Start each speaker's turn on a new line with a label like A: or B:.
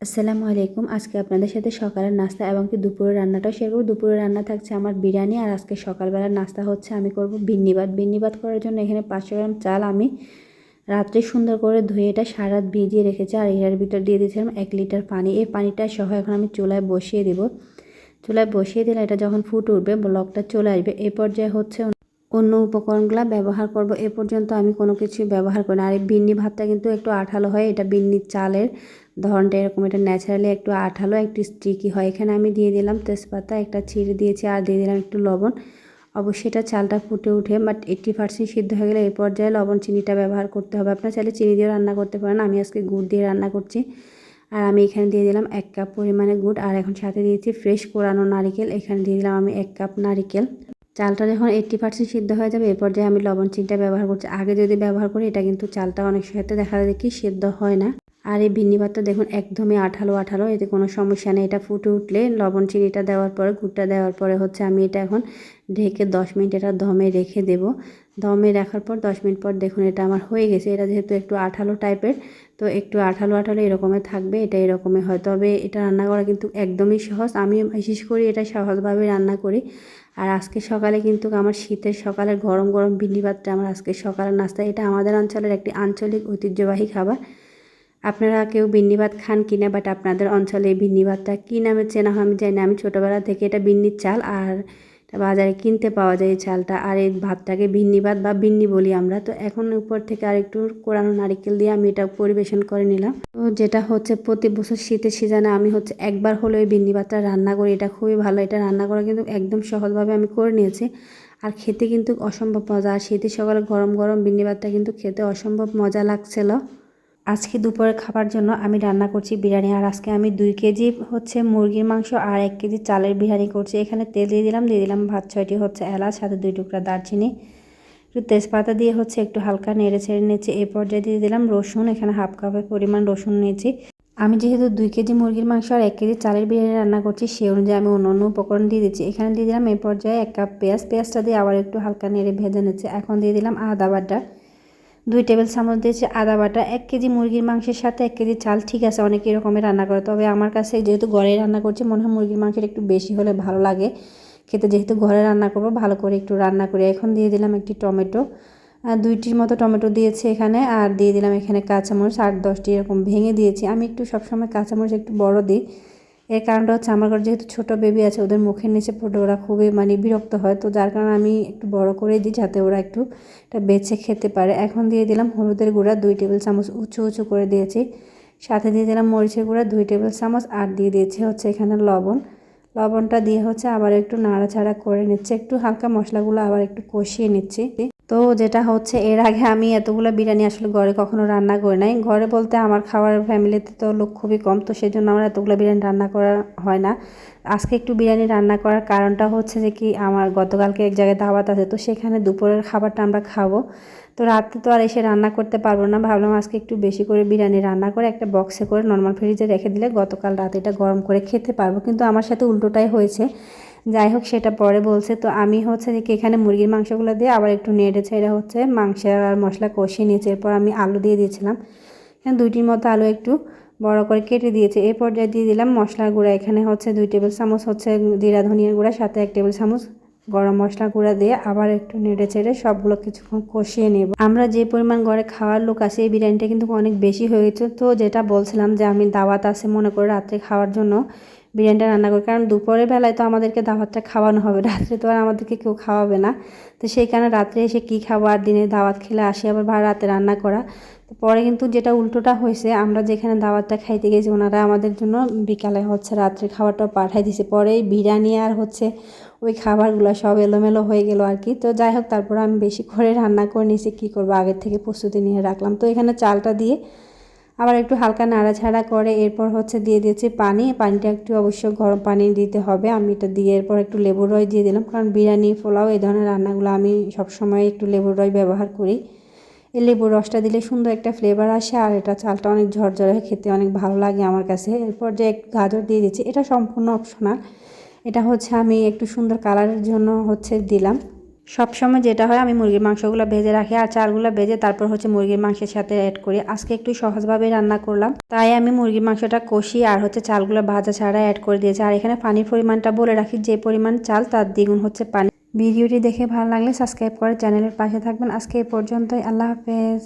A: আসসালামু আলাইকুম। আজকে আপনাদের সাথে সকালের নাস্তা এবং কি দুপুরের রান্নাটাও শেয়ার করব। দুপুরের রান্না থাকছে আমার বিরিয়ানি আর আজকে সকালবেলার নাস্তা হচ্ছে আমি করব বিন্নি ভাত বিন্নি ভাত করার জন্য এখানে পাঁচশো গ্রাম চাল আমি রাত্রে সুন্দর করে ধুয়ে এটা সারা রাত ভিজিয়ে রেখেছি আর এর ভিতর দিয়ে দিয়েছিলাম এক লিটার পানি। এই পানিটা সহ এখন আমি চুলায় বসিয়ে দিব। চুলায় বসিয়ে দিলে এটা যখন ফুট উঠবে ব্লকটা চলে আসবে। এই পর্যায়ে হচ্ছে অন্য উপকরণগুলো ব্যবহার করব, এ পর্যন্ত আমি কোনো কিছু ব্যবহার করি না। আর এই বিন্নি ভাতটা কিন্তু একটু আঠালো হয়, এটা বিন্নির চালের ধরনটা এরকম, এটা ন্যাচারালি একটু আঠালো, একটু স্টিকি হয়। এখানে আমি দিয়ে দিলাম তেজপাতা, একটা ছিঁড়ে দিয়েছি, আর দিয়ে দিলাম একটু লবণ। অবশ্যই এটা চালটা ফুটে উঠে বাট এইট্টি পার্সেন্ট সিদ্ধ হয়ে গেলে এই পর্যায়ে লবণ চিনিটা ব্যবহার করতে হবে। আপনার চাইলে চিনি দিয়ে রান্না করতে পারেন, আমি আজকে গুড় দিয়ে রান্না করছি। আর আমি এখানে দিয়ে দিলাম এক কাপ পরিমাণে গুড়, আর এখন সাথে দিয়েছি ফ্রেশ কোরানো নারিকেল, এখানে দিয়ে দিলাম আমি এক কাপ নারিকেল। চালটা যখন এইট্টি পার্সেন্ট সিদ্ধ হয়ে যাবে। এরপর যে আমি লবণ, চিনটা ব্যবহার করছি, আগে যদি ব্যবহার করি, এটা কিন্তু চালটা অনেক সাথে দেখা যায় কি সিদ্ধ হয় না। আর এই ভিন্নি ভাতটা দেখুন একদমই আঠালো আঠালো, এতে কোনো সমস্যা নেই। এটা ফুটে উঠলে লবণ চিনিটা দেওয়ার পরে, গুড়টা দেওয়ার পরে হচ্ছে আমি এটা এখন ঢেকে দশ মিনিট এটা দমে রেখে দেব। দমে রাখার পর দশ মিনিট পর দেখুন এটা আমার হয়ে গেছে। এটা যেহেতু একটু আঠালো টাইপের, তো একটু আঠালো আঠালো এরকমের থাকবে, এটা এরকমই হয়। তবে এটা রান্না করা কিন্তু একদমই সহজ। আমি বিশেষ করি এটা সহজভাবে রান্না করি। আর আজকে সকালে কিন্তু আমার শীতের সকালে গরম গরম ভিন্ডি ভাতটা আমার আজকে সকালের নাস্তা। এটা আমাদের অঞ্চলের একটি আঞ্চলিক ঐতিহ্যবাহী খাবার। আপনারা কেউ বিন্নি ভাত খান কিনা বাট আপনাদের অঞ্চলে এই বিন্নি ভাতটা কী নামে চেনা হয় আমি জানি না। আমি ছোটোবেলা থেকে এটা বিন্নির চাল, আর বাজারে কিনতে পাওয়া যায় এই চালটা, আর এই ভাতটাকে ভিন্নি ভাত বা বিন্নি বলি আমরা। তো এখন উপর থেকে আর একটু কোরানো নারিকেল দিয়ে আমি এটা পরিবেশন করে নিলাম। তো যেটা হচ্ছে প্রতি বছর শীতের সিজনে আমি হচ্ছে একবার হলো এই বিন্নি ভাতটা রান্না করি। এটা খুবই ভালো, এটা রান্না করা কিন্তু একদম সহজভাবে আমি করে নিয়েছি। আর খেতে কিন্তু অসম্ভব মজা, আর শীতের সকালে গরম গরম বিন্নি ভাতটা কিন্তু খেতে অসম্ভব মজা লাগছিল। আজকে দুপুরের খাবার জন্য আমি রান্না করছি বিরিয়ানি। আর আজকে আমি দুই কেজি হচ্ছে মুরগির মাংস আর এক কেজি চালের বিরিয়ানি করছি। এখানে তেল দিয়ে দিলাম দিয়ে দিলাম ভাত ছয়টি হচ্ছে এলাচ, সাথে দুই টুকরা দারচিনি। একটু তেজপাতা দিয়ে হচ্ছে একটু হালকা নেড়ে ছেড়ে নিয়েছি এই পর্যায়ে দিয়ে দিলাম রসুন, এখানে হাফ কাপের পরিমাণ রসুন নিয়েছি। আমি যেহেতু দুই কেজি মুরগির মাংস আর এক কেজি চালের বিরিয়ানি রান্না করছি সেই অনুযায়ী আমি অন্য অন্য উপকরণ দিয়ে দিচ্ছি। এখানে দিয়ে দিলাম এই পর্যায়ে এক কাপ পেঁয়াজ, পেঁয়াজটা দিয়ে আবার একটু হালকা নেড়ে ভেজে নিচ্ছি। এখন দিয়ে দিলাম আদা বাটা। দুই টেবিল চামচ দিয়েছি আদা বাটা, এক কেজি মুরগির মাংসের সাথে এক কেজি চাল, ঠিক আছে, অনেক এরকমের রান্না করে। তবে আমার কাছে যেহেতু ঘরে রান্না করছি, মনে হয় মুরগির মাংসের একটু বেশি হলে ভালো লাগে। খেতে যেহেতু ঘরে রান্না করব, ভালো করে একটু রান্না করে। এখন দিয়ে দিলাম একটি টমেটো। দুইটির মতো টমেটো দিয়েছি এখানে, আর দিয়ে দিলাম এখানে কাঁচামরিচ আট দশটি এরকম ভেঙে দিয়েছি। আমি একটু সবসময় কাঁচামরিচ একটু বড় দিই। এর কারণটা হচ্ছে আমার ঘরে যেহেতু ছোটো বেবি আছে, ওদের মুখের নিচে পড়ে ওরা খুবই মানে বিরক্ত হয়। তো যার কারণে আমি একটু বড় করে দিই যাতে ওরা একটু এটা বেছে খেতে পারে। এখন দিয়ে দিলাম হলুদের গুঁড়া, দুই টেবিল চামচ উঁচু উঁচু করে দিয়েছি। সাথে দিয়ে দিলাম মরিচের গুঁড়া, দুই টেবিল চামচ আর দিয়ে দিয়েছি হচ্ছে এখানে লবণ। লবণটা দিয়ে হচ্ছে আবার একটু নাড়াচাড়া করে নিচ্ছে। একটু হালকা মশলাগুলো আবার একটু কষিয়ে নিচ্ছি। তো যেটা হচ্ছে, এর আগে আমি এতগুলো বিরিয়ানি আসলে ঘরে কখনো রান্না করি নাই। ঘরে বলতে আমার খাওয়ার ফ্যামিলিতে তো লোক খুবই কম, তো সেই জন্য আমার এতগুলো বিরিয়ানি রান্না করা হয় না। আজকে একটু বিরিয়ানি রান্না করার কারণটা হচ্ছে যে কি, আমার গতকালকে এক জায়গায় দাওয়াত আছে, তো সেখানে দুপুরের খাবারটা আমরা খাব। তো রাতে তো আর এসে রান্না করতে পারব না, ভাবলাম আজকে একটু বেশি করে বিরিয়ানি রান্না করে একটা বক্সে করে নর্মাল ফ্রিজে রেখে দিলে গতকাল রাতে এটা গরম করে খেতে পারব। কিন্তু আমার সাথে উল্টোটাই হয়েছে যাই হোক, সেটা পরে বলছে। তো আমি হচ্ছে যে এখানে মুরগির মাংসগুলো দিয়ে আবার একটু নেড়ে ছেড়ে হচ্ছে মাংস আর মশলা কষিয়ে নিয়েছে। এরপর আমি আলু দিয়ে দিয়েছিলাম। এখানে দুইটির মতো আলু একটু বড় করে কেটে দিয়েছে। এই পর্যায়ে দিয়ে দিলাম মশলার গুঁড়া। এখানে হচ্ছে দুই টেবিল চামচ হচ্ছে জিরা, ধনিয়ার গুঁড়া, সাথে এক টেবিল চামচ গরম মশলা গুঁড়া দিয়ে আবার একটু নেড়ে চেড়ে সবগুলো কিছুক্ষণ কষিয়ে নেব। আমরা যে পরিমাণ ঘরে খাওয়ার লোক আছে, এই বিরিয়ানিটা কিন্তু অনেক বেশি হয়ে গেছে তো যেটা বলছিলাম যে আমি দাওয়াত আছে মনে করে রাত্রে খাওয়ার জন্য। বিরিয়ানিটা রান্না করি। কারণ দুপুরের বেলায় তো আমাদেরকে দাওয়াতটা খাওয়ানো হবে, রাত্রে তো আর আমাদেরকে কেউ খাওয়াবে না। তো সেই কারণে রাত্রে এসে কী খাবার দিনে দাওয়াত খেলে আসি, আবার ভাড়া রাতে রান্না করা। তো পরে কিন্তু যেটা উল্টোটা হয়েছে, আমরা যেখানে দাওয়াতটা খাইতে গেছি, ওনারা আমাদের জন্য বিকালে হচ্ছে রাত্রে খাবারটা পাঠাই দিছে। পরে বিরিয়ানি আর হচ্ছে ওই খাবারগুলো সব এলোমেলো হয়ে গেল আর কি। তো যাই হোক, তারপর আমি বেশি করে রান্না করে নিয়েছি, কী করব, আগের থেকে প্রস্তুতি নিয়ে রাখলাম। তো এখানে চালটা দিয়ে আবার একটু হালকা নাড়াছাড়া করে এরপর হচ্ছে দিয়ে দিয়েছি পানি। পানিটা একটু অবশ্য গরম পানি দিতে হবে। আমি এটা দিয়ে এরপর একটু লেবুর রস দিয়ে দিলাম। কারণ বিরিয়ানি, পোলাও এই ধরনের রান্নাগুলো আমি সবসময় একটু লেবুর রস ব্যবহার করি। এই লেবুর রসটা দিলে সুন্দর একটা ফ্লেভার আসে আর এটা চালটা অনেক ঝরঝরে খেতে অনেক ভালো লাগে আমার কাছে। এরপর যে গাজর দিয়ে দিচ্ছি, এটা সম্পূর্ণ অপশনাল এটা হচ্ছে আমি একটু সুন্দর কালারের জন্য হচ্ছে দিলাম। সবসময় যেটা হয়, আমি মুরগির মাংসগুলো ভেজে রাখি আর চালগুলো ভেজে তারপর হচ্ছে মুরগির মাংসের সাথে অ্যাড করি। আজকে একটু সহজভাবে রান্না করলাম। তাই আমি মুরগির মাংসটা কষি আর হচ্ছে চালগুলো ভাজা ছাড়া অ্যাড করে দিয়েছি। আর এখানে পানির পরিমাণটা বলে রাখি, যে পরিমাণ চাল তার দ্বিগুণ হচ্ছে পানি। ভিডিওটি দেখে ভালো লাগলে সাবস্ক্রাইব করে চ্যানেলের পাশে থাকবেন। আজকে এই পর্যন্তই। আল্লাহ হাফেজ।